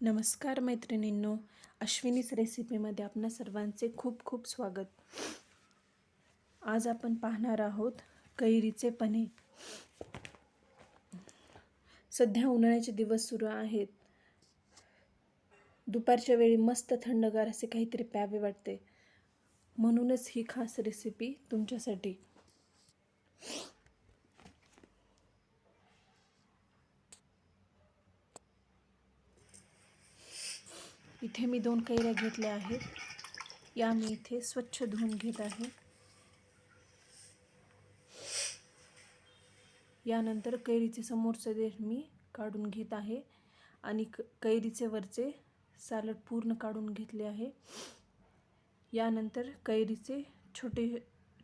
नमस्कार मैत्रिणींनो अश्विनीच रेसिपीमध्ये आपणा सर्वांचे खूप खूप स्वागत. आज आपण पाहणार आहोत कैरीचे पने. सध्या उन्हाळ्याचे दिवस सुरू आहेत. दुपारच्या वेळी मस्त थंडगार असे काहीतरी प्यावे वाटते. म्हणूनच ही खास रेसिपी तुमच्यासाठी. इथे मी दोन कैऱ्या घेतल्या आहेत. या मी इथे स्वच्छ धुवून घेत आहे. यानंतर कैरीचे समोरचे देठ मी काढून घेत आहे आणि क कैरीचे वरचे सालड पूर्ण काढून घेतले आहे. यानंतर कैरीचे छोटे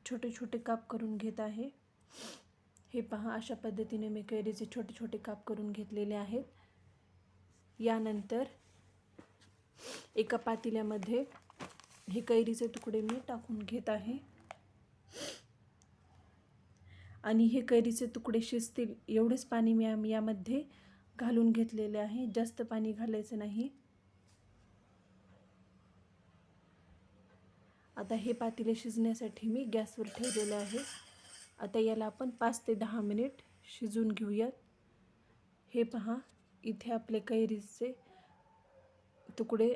छोटे छोटे काप करून घेत आहे. हे पहा अशा पद्धतीने मी कैरीचे छोटे छोटे काप करून घेतलेले आहेत. यानंतर एका पातेल्यामध्ये हे कैरीचे तुकडे मी टाकून घेत आहे. आणि हे कैरीचे तुकडे शिजतील एवढेच पाणी मी यामध्ये घालून घेतलेले आहे. जास्त पाणी घालायचं नाही. आता हे पातेले शिजण्यासाठी मी गॅसवर ठेवलेले आहे. आता याला आपण पाच ते दहा मिनिट शिजून घेऊयात. हे पहा इथे आपले कैरीचे तुकडे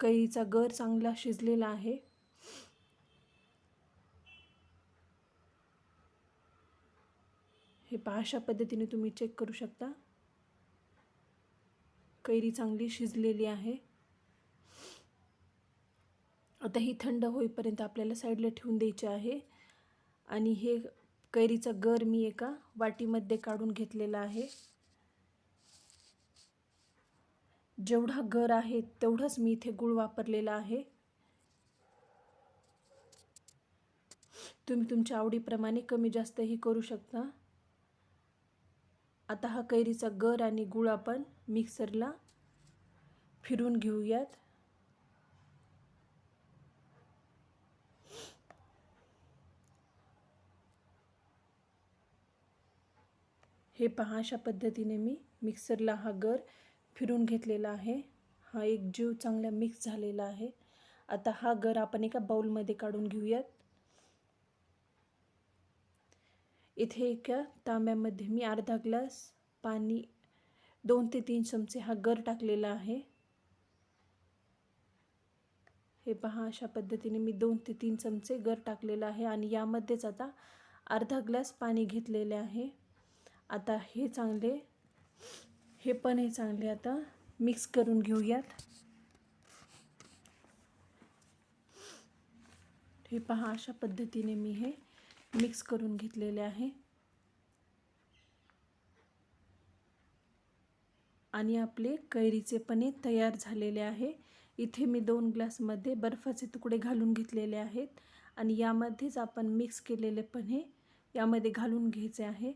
कैरीचा गर चांगला शिजलेला आहे. हे पहा अशा पद्धतीने तुम्ही चेक करू शकता. कैरी चांगली शिजलेली आहे. आता ही थंड होईपर्यंत आपल्याला साईडला ठेवून द्यायचे आहे. आणि हे कैरीचा गर मी एका वाटीमध्ये काढून घेतलेला आहे. जेवढा गर आहे तेवढंच मी इथे गूळ वापरलेला आहे. तुम्ही तुमच्या आवडीप्रमाणे कमी जास्तही करू शकता. आता हा कैरीचा गर आणि गूळ आपण मिक्सरला फिरून घेऊयात. हे पहा अशा पद्धतीने मी मिक्सरला हा गर फिरून घेतलेला आहे. हा एक जीव चांगला मिक्स झालेला आहे. आता हा गर आपण एका बाउलमध्ये काढून घेऊयात. इथे एका तांब्यामध्ये मी अर्धा ग्लास पाणी दोन ते तीन चमचे हा गर टाकलेला आहे. हे पहा अशा पद्धतीने मी दोन ते तीन चमचे गर टाकलेला आहे आणि यामध्येच आता अर्धा ग्लास पाणी घेतलेले आहे. आता हे चांगले हे पण हे चांगले आता मिक्स करून घेऊयात. हे पहा अशा पद्धतीने मी हे मिक्स करून घेतलेले आहे. आणि आपले कैरीचे पनीर तयार झालेले आहे. इथे मी दोन ग्लासमध्ये बर्फाचे तुकडे घालून घेतलेले आहेत. आणि यामध्येच आपण मिक्स केलेले पन्हे यामध्ये घालून घ्यायचे आहे.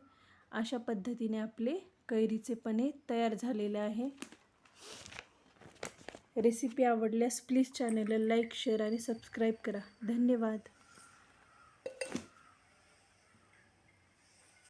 अशा पद्धतीने आपले कैरीचे पने तयार झालेले आहे. रेसिपी आवडल्यास प्लीज चॅनलला लाईक शेअर आणि सबस्क्राईब करा. धन्यवाद.